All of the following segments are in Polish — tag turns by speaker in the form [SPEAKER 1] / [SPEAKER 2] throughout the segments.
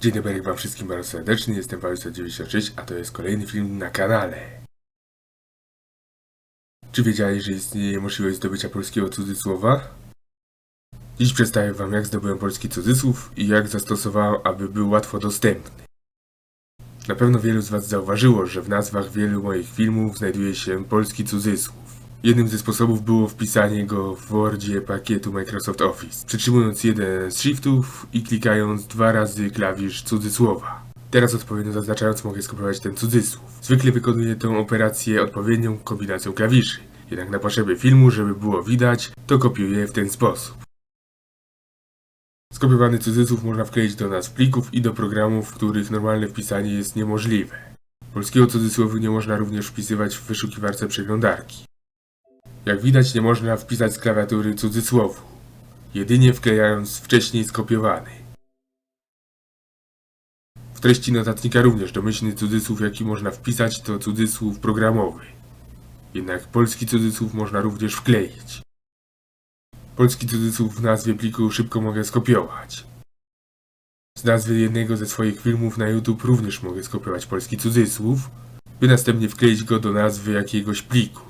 [SPEAKER 1] Dzień dobry wam wszystkim bardzo serdecznie, jestem Paweł96, a to jest kolejny film na kanale. Czy wiedzieli, że istnieje możliwość zdobycia polskiego cudzysłowa? Dziś przedstawię wam jak zdobyłem polski cudzysłów i jak zastosowałem, aby był łatwo dostępny. Na pewno wielu z was zauważyło, że w nazwach wielu moich filmów znajduje się polski cudzysłów. Jednym ze sposobów było wpisanie go w Wordzie pakietu Microsoft Office, przytrzymując jeden z shiftów i klikając dwa razy klawisz cudzysłowa. Teraz odpowiednio zaznaczając mogę skopiować ten cudzysłów. Zwykle wykonuję tę operację odpowiednią kombinacją klawiszy. Jednak na potrzeby filmu, żeby było widać, to kopiuję w ten sposób. Skopiowany cudzysłów można wkleić do nazw plików i do programów, w których normalne wpisanie jest niemożliwe. Polskiego cudzysłowu nie można również wpisywać w wyszukiwarce przeglądarki. Jak widać nie można wpisać z klawiatury cudzysłowu, jedynie wklejając wcześniej skopiowany. W treści notatnika również domyślny cudzysłów jaki można wpisać to cudzysłów programowy. Jednak polski cudzysłów można również wkleić. Polski cudzysłów w nazwie pliku szybko mogę skopiować. Z nazwy jednego ze swoich filmów na YouTube również mogę skopiować polski cudzysłów, by następnie wkleić go do nazwy jakiegoś pliku.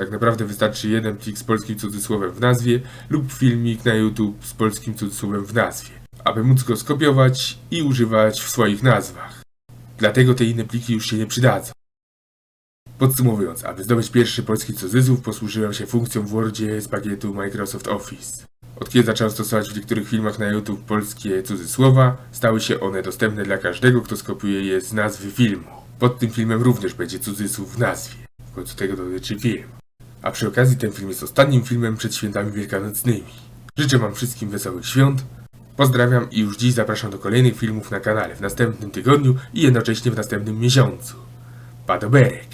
[SPEAKER 1] Tak naprawdę wystarczy jeden plik z polskim cudzysłowem w nazwie lub filmik na YouTube z polskim cudzysłowem w nazwie, aby móc go skopiować i używać w swoich nazwach. Dlatego te inne pliki już się nie przydadzą. Podsumowując, aby zdobyć pierwszy polski cudzysłów posłużyłem się funkcją w Wordzie z pakietu Microsoft Office. Od kiedy zacząłem stosować w niektórych filmach na YouTube polskie cudzysłowa, stały się one dostępne dla każdego, kto skopiuje je z nazwy filmu. Pod tym filmem również będzie cudzysłów w nazwie. W końcu tego dotyczy film. A przy okazji ten film jest ostatnim filmem przed świętami wielkanocnymi. Życzę wam wszystkim wesołych świąt. Pozdrawiam i już dziś zapraszam do kolejnych filmów na kanale w następnym tygodniu i jednocześnie w następnym miesiącu. Padoberek.